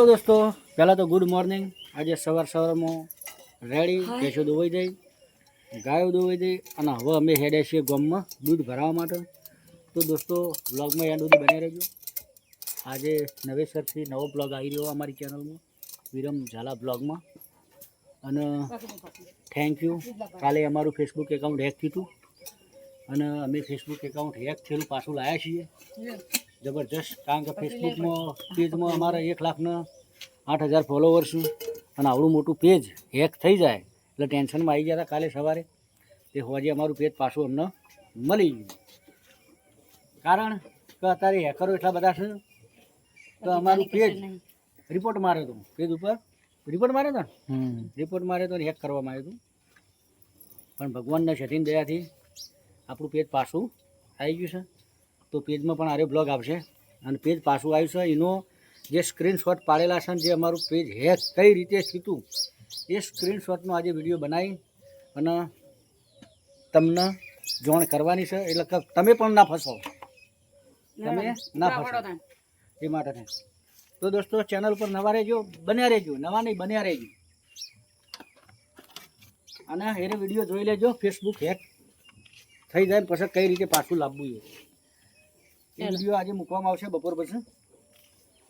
તો દોસ્તો પહેલાં તો ગુડ મોર્નિંગ આજે સવાર સવારમાં રેડી ભેંસો દોવાઈ જાય ગાયો દોવાઈ જાય અને હવે અમે હેડ્યા છીએ ગામમાં દૂધ ભરાવા માટે. તો દોસ્તો બ્લોગમાં યાદ સુધી બની રહેજો. આજે નવેસરથી નવો બ્લોગ આવી રહ્યો અમારી ચેનલમાં વિરમ ઝાલા બ્લોગમાં અને થેન્ક યુ કાલે અમારું ફેસબુક એકાઉન્ટ હેક થયું હતું. અને અમે ફેસબુક એકાઉન્ટ હેક થયેલું પાછું લાવ્યા છીએ. જબરજસ્ત. કારણ કે ફેસબુકમાં પેજમાં અમારા એક લાખના આઠ હજાર ફોલોવર્સ અને આવડું મોટું પેજ હેક થઈ જાય. એટલે ટેન્શનમાં આવી ગયા હતા કાલે સવારે. તે હોજે અમારું પેજ પાછું અમને મળી ગયું. કારણ કે અત્યારે હેકરો એટલા બધા છે તો અમારું પેજ રિપોર્ટ માર્યો હતો પેજ ઉપર રિપોર્ટ માર્યો હતો ને રિપોર્ટ માર્યો હતો ને હેક કરવામાં આવ્યું હતું. પણ ભગવાનના શઠીન દયાથી આપણું પેજ પાછું આવી ગયું છે. તો પેજમાં પણ આરે બ્લોગ આવશે. અને પેજ પાછું આવ્યું છે. એનો જે સ્ક્રીનશોટ પાડેલા છે ને જે અમારું પેજ હેક કઈ રીતે થયું એ સ્ક્રીનશોટનો આજે વીડિયો બનાવી અને તમને જોણ કરવાની છે. એટલે કે તમે પણ ના ફસો. તમે ના ફસો. એ માટે તો દોસ્તો ચેનલ પર નવા રહેજો. બન્યા રહેજો. નવા નહીં બન્યા રહેજો. અને એને વીડિયો જોઈ લેજો. ફેસબુક હેક થઈ જાય પછી કઈ રીતે પાછું લાવવું એ. એ વીડિયો આજે મૂકવામાં આવશે બપોર પછી.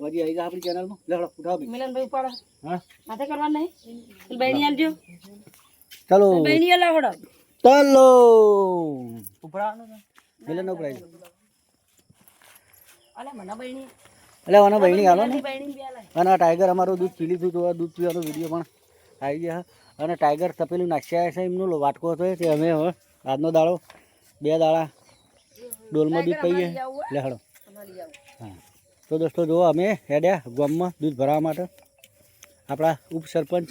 વાજી આવી જા આપણી ચેનલમાં લેડો ઉઠાવ મિલનભાઈ ઉપાડો. હા? માથે કરવા નહીં. બહેણી આલજો ચાલો. બહેણી લાવડો ચાલો. ઉપરાવાનું મિલન ઉપરાઈ અલે મને બહેણી. એટલે આનો બહેણી આલો ને. અને ટાઈગર અમારું દૂધ પી લીધું તો દૂધ પીવાનો વીડિયો પણ આવી ગયા. અને ટાઈગર તપેલું નાખ્યા છે એમનો વાટકો હતો તે અમે હવે આજનો દાડો બે દાડા ડોલમાં દૂધ લે હળો હા. તો દોસ્તો જુઓ અમે હેડ્યા ગામમાં દૂધ ભરાવા માટે. આપણા ઉપસરપંચ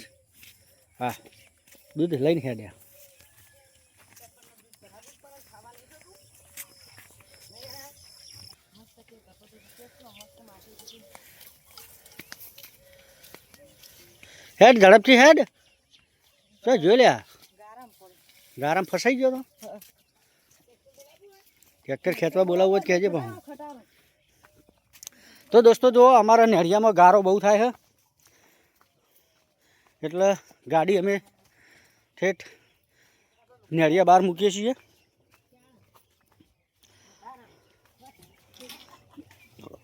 હા દૂધ લઈને હેડ્યા. હેડ ઝડપથી હેડ. તો જોઈ લ્યા. ગારામ ફસાઈ ગયો તો? ટ્રેક્ટર ખેંચવા બોલાવવો જ કહેજે પણ. તો દોસ્તો જો અમારા નેળિયામાં ગારો બહુ થાય છે એટલે ગાડી અમે ઠેઠ નેળિયા બહાર મૂકીએ છીએ.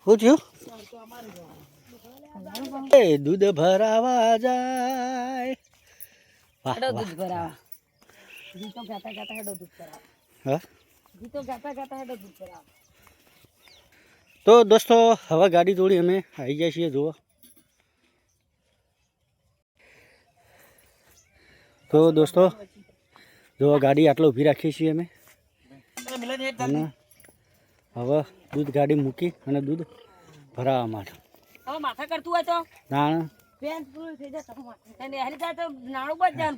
શું થયું? એ દૂધ ભરાવા જાય. વાહ વાહ. દૂધ ભરાવા. ગીતો ગાતા ગાતા દૂધ ભરાવા. હા? તો દોસ્તો હવે ગાડી જોડી અમે આવી જાય છીએ જુઓ. તો દોસ્તો જો ગાડી આટલો ઊભી રાખીએ છીએ અમે. અને હવે દૂધ ગાડી મૂકી અને દૂધ ભરાવા માટે. હવે માથા કરતું હોય તો? નાણ પેન પૂરું થઈ જાય તો માથે. અને હેલી જાય તો નાણું બચ જાય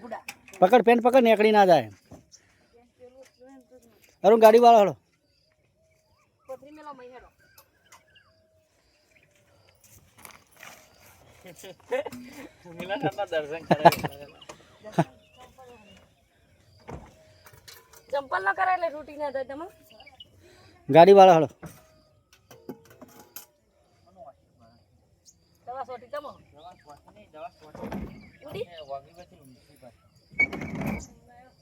પકડ પેન પકડ નીકળી ના જાય. અરુણ ગાડી વાળો હળો પથરી મેલો મહી હેડો ચંપલ ન કરાય એટલે તૂટી ના થાય તમે? ગાડી વાળો હળો દવા સોટી. તમો ઉડી મુકાલ છે કે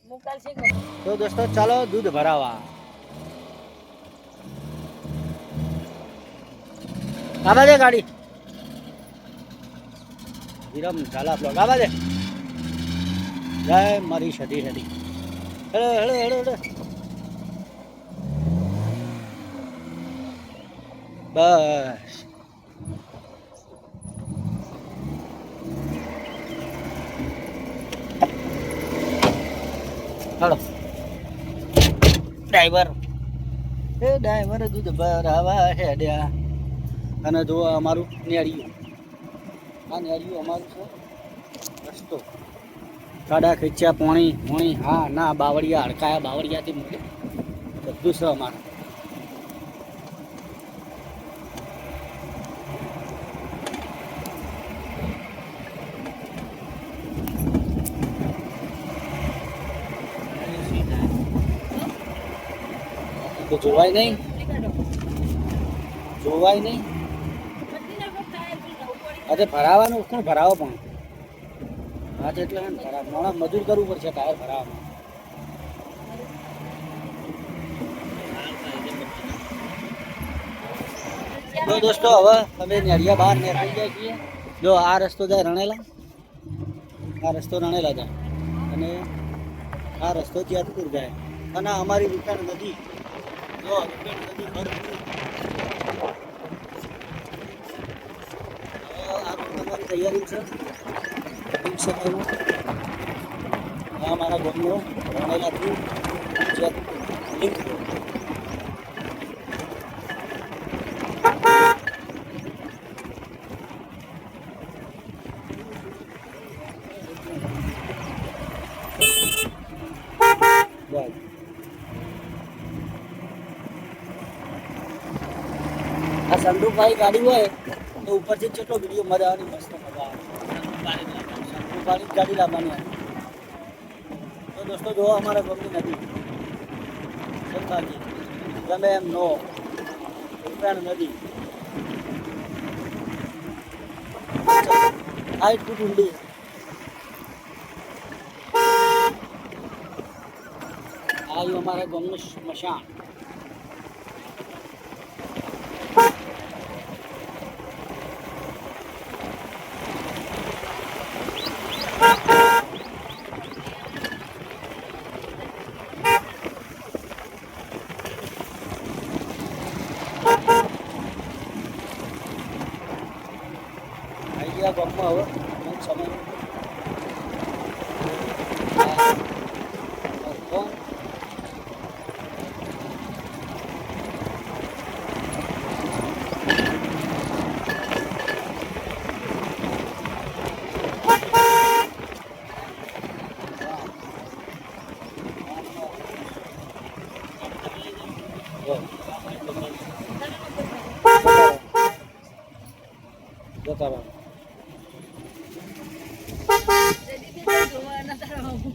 તો દોસ્તો, ચાલો દૂધ ભરાવા. આવા દે ગાડી. વિરમ ચાલા બ્લોગ. આવા દે. જય મારી સતી સતી હેડો હેડો હેડો હેડો. બસ. હાલો. ડ્રાઈવર એ ડ્રાઈવર દૂધ ભરાવા હેડ્યા. અને જો અમારું નેળિયું. આ નેળિયું અમારું છે. રસ્તો. કાડા ખેંચ્યા પોણી પોણી હા ના બાવળિયા હડકાયા બાવળિયાથી મૂકે બધું છે અમારું. તો જોવાય નહીં. જોવાય નહીં. આજે ભરાવાનું, કોણ ભરાવો પણ? આજે એટલે હે ભરાવ માણસ મજૂર કરવું પડશે ટાયર ભરાવામાં. તો દોસ્તો, હવે અમે નડિયા બહાર નીકળી જાય છીએ. જો, આ રસ્તો જાય રણેલા. આ રસ્તો રણેલા જાય. અને આ રસ્તો જેતપુર જાય. અને અમારી દુકાન નદી. તૈયારી છે સમયમાં આ મારા ગામનો રણેલાથી જેતપુર લિંક રોડ. બસ આ સંદુકભાઈ ગાડી હોય, તો ઉપરથી કેટલો વીડિયો મજા આવવાની મસ્ત મજા આવે. સંદુકભાઈ ગાડી લાવવાની. તો દોસ્તો જો અમારે ગમતી સરકારી ગમે એમ નો. ઉત્તરાયણ નદી. હાઈટ ટુ ઊંડી. આવ્યું અમારા ગામનું સ્મશાન આવી ગયા ગામમાં હવે અમુક સમય આ 那带上老公